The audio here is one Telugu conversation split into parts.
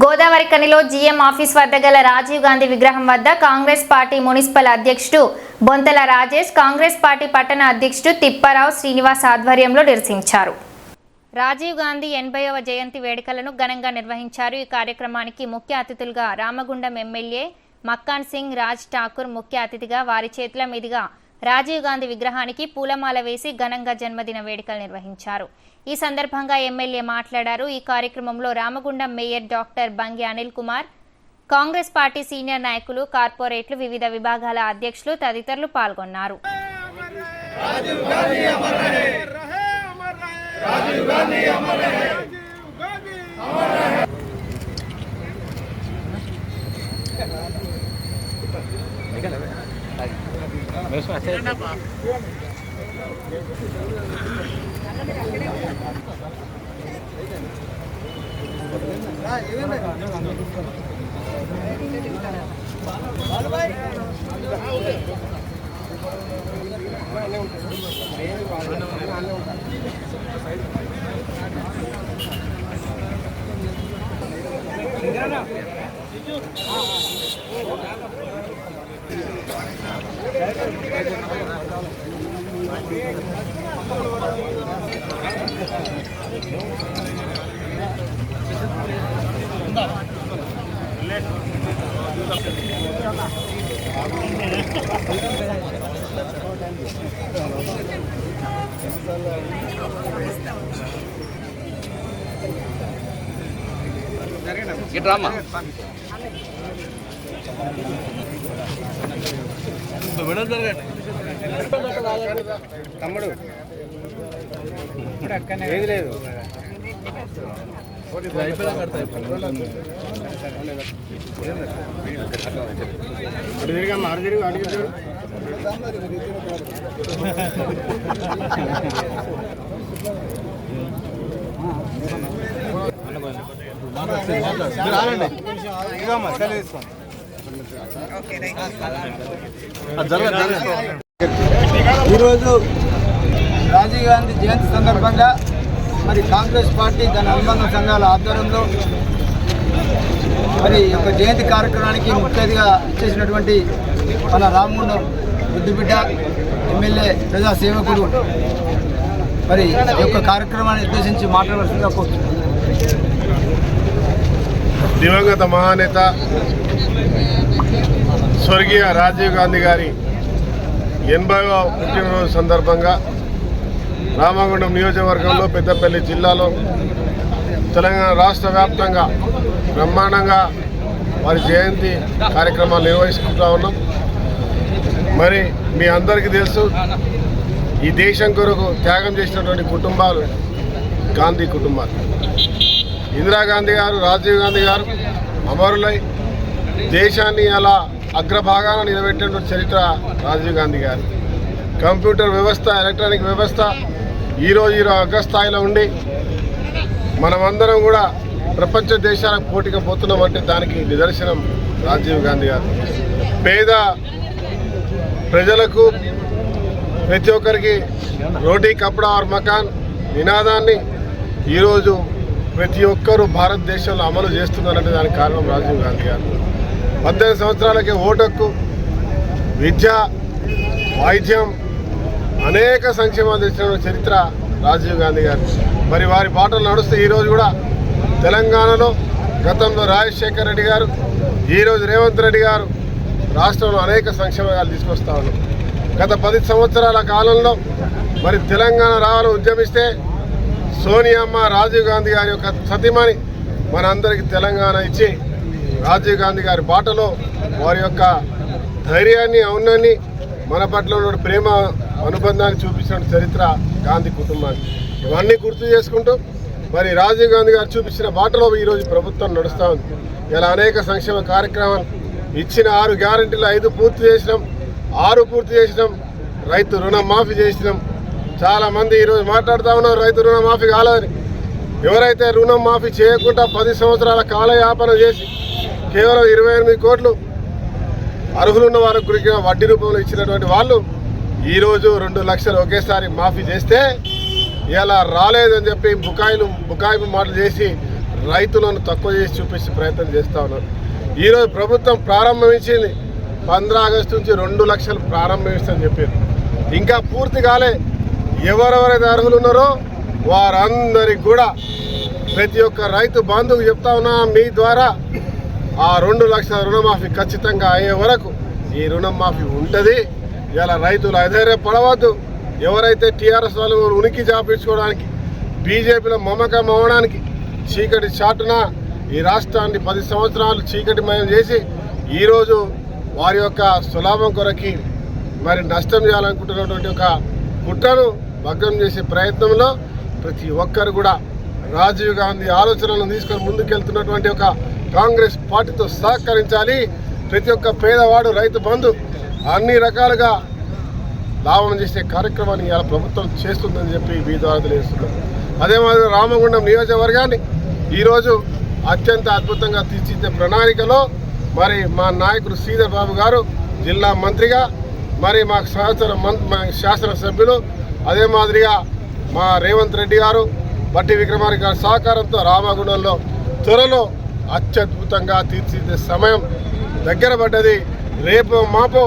గోదావరి కనిలో జీఎం ఆఫీస్ వద్ద గల రాజీవ్ గాంధీ విగ్రహం వద్ద కాంగ్రెస్ పార్టీ మున్సిపల్ అధ్యక్షుడు బొంతల రాజేష్ కాంగ్రెస్ పార్టీ పట్టణ అధ్యక్షుడు తిప్పారావు శ్రీనివాస్ ఆధ్వర్యంలో నిరసించారు. రాజీవ్ గాంధీ ఎనభైవ జయంతి వేడుకలను ఘనంగా నిర్వహించారు. ఈ కార్యక్రమానికి ముఖ్య అతిథులుగా రామగుండం ఎమ్మెల్యే మక్కాన్ సింగ్ రాజ్ ఠాకూర్ ముఖ్య అతిథిగా వారి చేతుల మీదుగా రాజీవ్ గాంధీ విగ్రహానికి పూలమాల వేసి ఘనంగా జన్మదిన వేడుకలు నిర్వహించారు. ఈ సందర్భంగా ఎమ్మెల్యే మాట్లాడారు. ఈ కార్యక్రమంలో Ramagundam mayor doctor Bangi Anil Kumar Congress party senior నాయకులు కార్పొరేట్లు వివిధ విభాగాల అధ్యక్షులు తదితరులు పాల్గొన్నారు. रहे ఉంటాయి Ini drama. Ini drama. Madam జరగండి తమ్ముడు. ఏది లేదు. అటు తిరిగమ్మా మాట్లాడండి మీరు ఆగండి. సెలవు తీసుకోండి. ఈరోజు రాజీవ్ గాంధీ జయంతి సందర్భంగా మరి కాంగ్రెస్ పార్టీ దాని అనుబంధ సంఘాల ఆధ్వర్యంలో మరి ఈ యొక్క జయంతి కార్యక్రమానికి ముఖ్య చేసినటువంటి ఇచ్చేసినటువంటి మన రామగుండం బుద్ధిబిడ్డ ఎమ్మెల్యే ప్రజా సేవకుడు మరి ఈ యొక్క కార్యక్రమాన్ని ఉద్దేశించి మాట్లాడవలసిందిగా కోరుతున్నాను. దివంగత మహానేత స్వర్గీయ రాజీవ్ గాంధీ గారి ఎనభైవ పుట్టినరోజు సందర్భంగా రామగుండం నియోజకవర్గంలో పెద్దపల్లి జిల్లాలో తెలంగాణ రాష్ట్ర వ్యాప్తంగా బ్రహ్మాండంగా వారి జయంతి కార్యక్రమాలు నిర్వహిస్తుంటా ఉన్నాం. మరి మీ అందరికీ తెలుసు ఈ దేశం కొరకు త్యాగం చేసినటువంటి కుటుంబాలు గాంధీ కుటుంబాలు. ఇందిరాగాంధీ గారు రాజీవ్ గాంధీ గారు అమరులై దేశాన్ని అలా అగ్రభాగాన నిలబెట్టిన చరిత్ర రాజీవ్ గాంధీ గారు. కంప్యూటర్ వ్యవస్థ ఎలక్ట్రానిక్ వ్యవస్థ ఈరోజు ఈరోజు అగ్రస్థాయిలో ఉండి మనమందరం కూడా ప్రపంచ దేశాలకు పోటీగా పోతున్నామంటే దానికి నిదర్శనం రాజీవ్ గాంధీ గారు. పేద ప్రజలకు ప్రతి ఒక్కరికి రోటీ కపడా ఆర్ మకాన్ నినాదాన్ని ఈరోజు ప్రతి ఒక్కరూ భారతదేశంలో అమలు చేస్తున్నారంటే దానికి కారణం రాజీవ్ గాంధీ గారు. పద్దెనిమిది సంవత్సరాలకే ఓటక్కు విద్య వైద్యం అనేక సంక్షేమాలు తెచ్చిన చరిత్ర రాజీవ్ గాంధీ గారు. మరి వారి బాటలు నడుస్తూ ఈరోజు కూడా తెలంగాణలో గతంలో రాజశేఖర్ రెడ్డి గారు ఈరోజు రేవంత్ రెడ్డి గారు రాష్ట్రంలో అనేక సంక్షేమాలు తీసుకొస్తా గత పది సంవత్సరాల కాలంలో మరి తెలంగాణ రావాలని ఉద్యమిస్తే సోనియమ్మ రాజీవ్ గాంధీ గారి యొక్క సతీమణి మనందరికీ తెలంగాణ ఇచ్చి రాజీవ్ గాంధీ గారి బాటలో వారి యొక్క ధైర్యాన్ని అవునాన్ని మన పట్ల ఉన్న ప్రేమ అనుబంధాన్ని చూపించిన చరిత్ర గాంధీ కుటుంబాన్ని ఇవన్నీ గుర్తు చేసుకుంటూ మరి రాజీవ్ గాంధీ గారు చూపించిన బాటలో ఈరోజు ప్రభుత్వం నడుస్తూ ఉంది. ఇలా అనేక సంక్షేమ కార్యక్రమాలు ఇచ్చిన ఆరు గ్యారంటీలు ఐదు పూర్తి చేసినాం. ఆరు పూర్తి చేసినాం. రైతు రుణం మాఫీ చేసినాం. చాలామంది ఈరోజు మాట్లాడుతూ ఉన్నారు రైతు రుణమాఫీ కాలేదని. ఎవరైతే రుణం మాఫీ చేయకుండా పది సంవత్సరాల కాలయాపన చేసి కేవలం ఇరవై ఎనిమిది కోట్లు అర్హులున్న వారికి గురికి వడ్డీ రూపంలో ఇచ్చినటువంటి వాళ్ళు ఈరోజు రెండు లక్షలు ఒకేసారి మాఫీ చేస్తే ఇలా రాలేదని చెప్పి బుకాయిలు బుకాయింపు మాటలు చేసి రైతులను తక్కువ చేసి చూపించే ప్రయత్నం చేస్తూ ఉన్నారు. ఈరోజు ప్రభుత్వం ప్రారంభించింది. పంద్రా ఆగస్టు నుంచి రెండు లక్షలు ప్రారంభిస్తుందని చెప్పారు. ఇంకా పూర్తి కాలే ఎవరెవరైతే అర్హులు ఉన్నారో వారందరికి కూడా ప్రతి ఒక్క రైతు బంధువుకు చెప్తా ఉన్నా మీ ద్వారా ఆ రెండు లక్షల రుణమాఫీ ఖచ్చితంగా అయ్యే వరకు ఈ రుణమాఫీ ఉంటుంది. ఇలా రైతులు అధైర్యపడవద్దు. ఎవరైతే టీఆర్ఎస్ వాళ్ళు ఉనికి చాపించుకోవడానికి బీజేపీలో మమకం అవ్వడానికి చీకటి చాటున ఈ రాష్ట్రాన్ని పది సంవత్సరాలు చీకటిమయం చేసి ఈరోజు వారి యొక్క సులాభం కొరకి మరి నష్టం చేయాలనుకుంటున్నటువంటి ఒక కుట్రను భగ్నం చేసే ప్రయత్నంలో ప్రతి ఒక్కరు కూడా రాజీవ్ గాంధీ ఆలోచనలను తీసుకొని ముందుకెళ్తున్నటువంటి ఒక కాంగ్రెస్ పార్టీతో సహకరించాలి. ప్రతి ఒక్క పేదవాడు రైతు బంధు అన్ని రకాలుగా లాభం చేసే కార్యక్రమాన్ని ఇలా ప్రభుత్వం చేస్తుందని చెప్పి వీధి ద్వారా అదే మాదిరి రామగుండం నియోజకవర్గాన్ని ఈరోజు అత్యంత అద్భుతంగా తీర్చిదిద్దే ప్రణాళికలో మరి మా నాయకుడు శ్రీధర్ బాబు గారు జిల్లా మంత్రిగా మరి మా శాసన మా శాసనసభ్యులు అదే మాదిరిగా మా రేవంత్ రెడ్డి గారు బట్టి విక్రమార్క గారి సహకారంతో రామగుండంలో త్వరలో అత్యద్భుతంగా తీర్చిదిద్దే సమయం దగ్గర పడ్డది. రేపు మాపో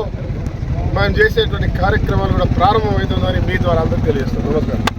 మనం చేసేటువంటి కార్యక్రమాలు కూడా ప్రారంభమవుతుందని మీ ద్వారా అందరికీ తెలియజేస్తాం నమస్కారం.